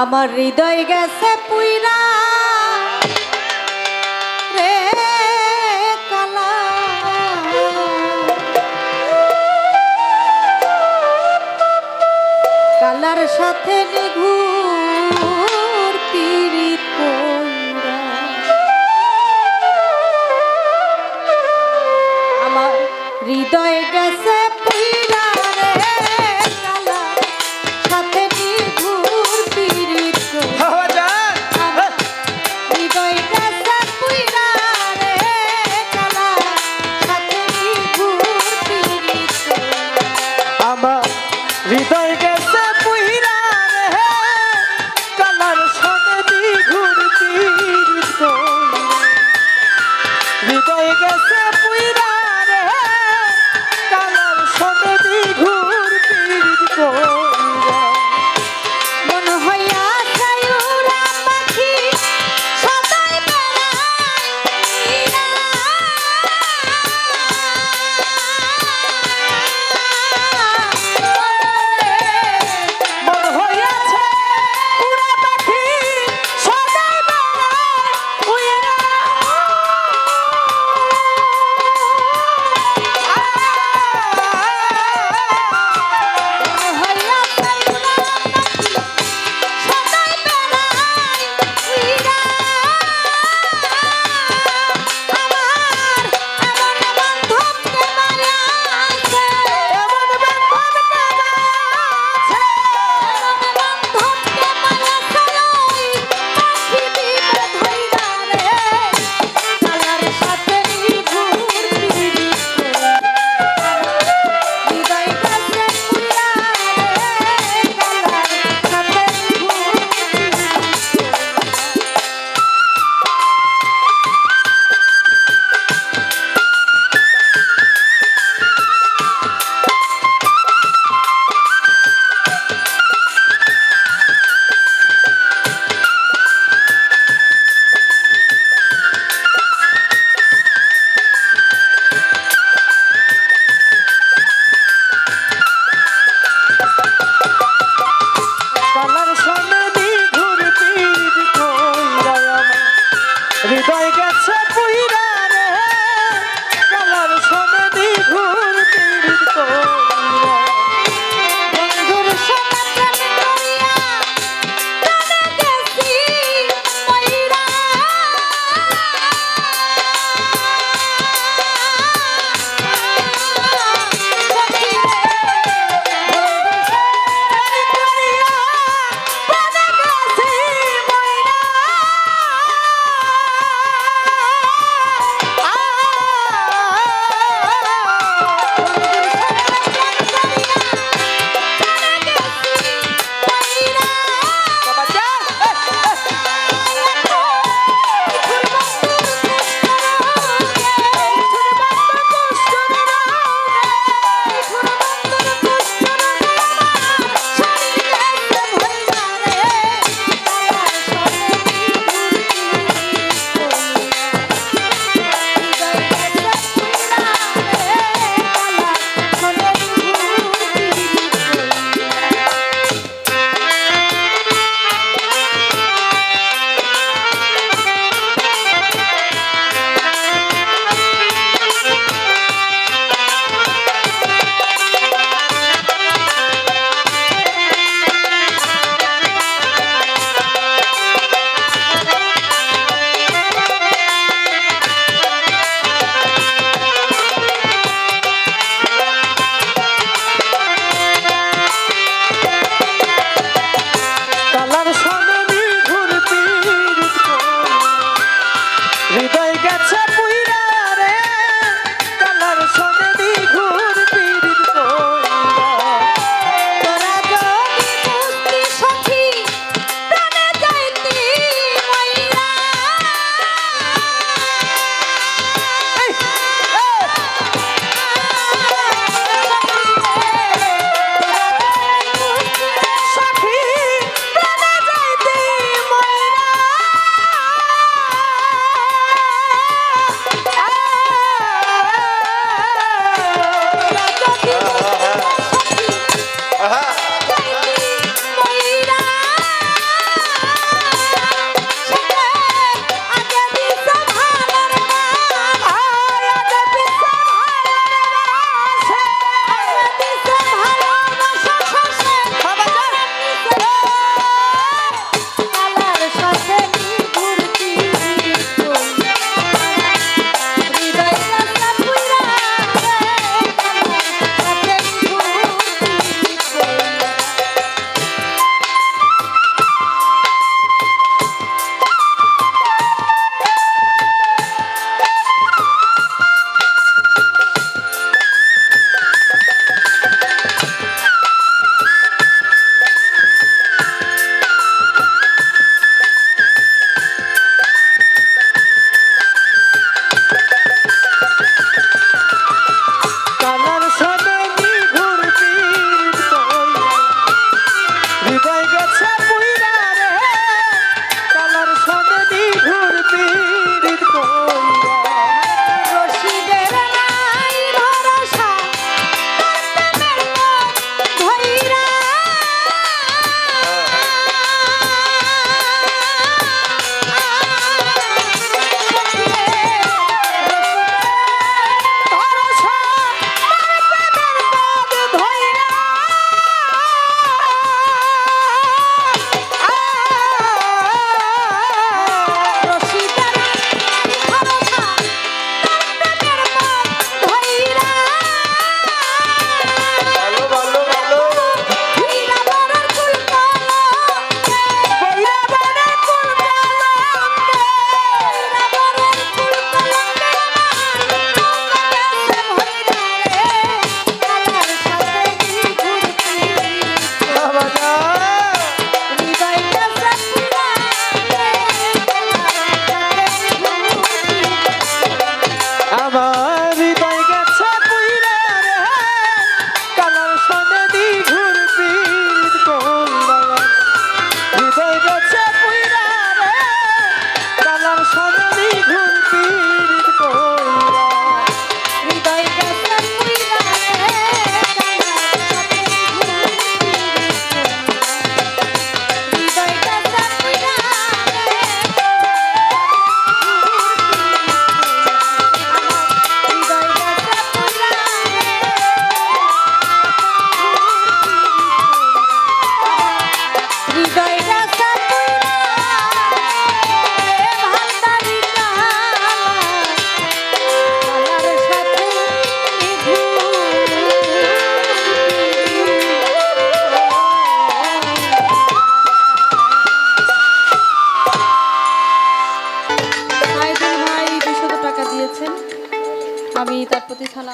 আমার হৃদয় গেছে পুইরা। রে কালা। কালার সাথে নিঘুর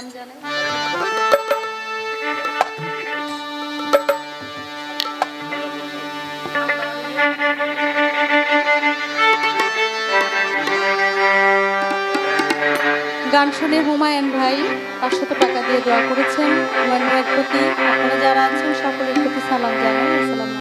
গান শুনে হুমায়ুন ভাই পাঁচশত টাকা দিয়ে দোয়া করেছেন। হুমায়ুন ভাইয়ের প্রতি আপনারা যারা আছেন, সকলের প্রতি সালাম আসসালামু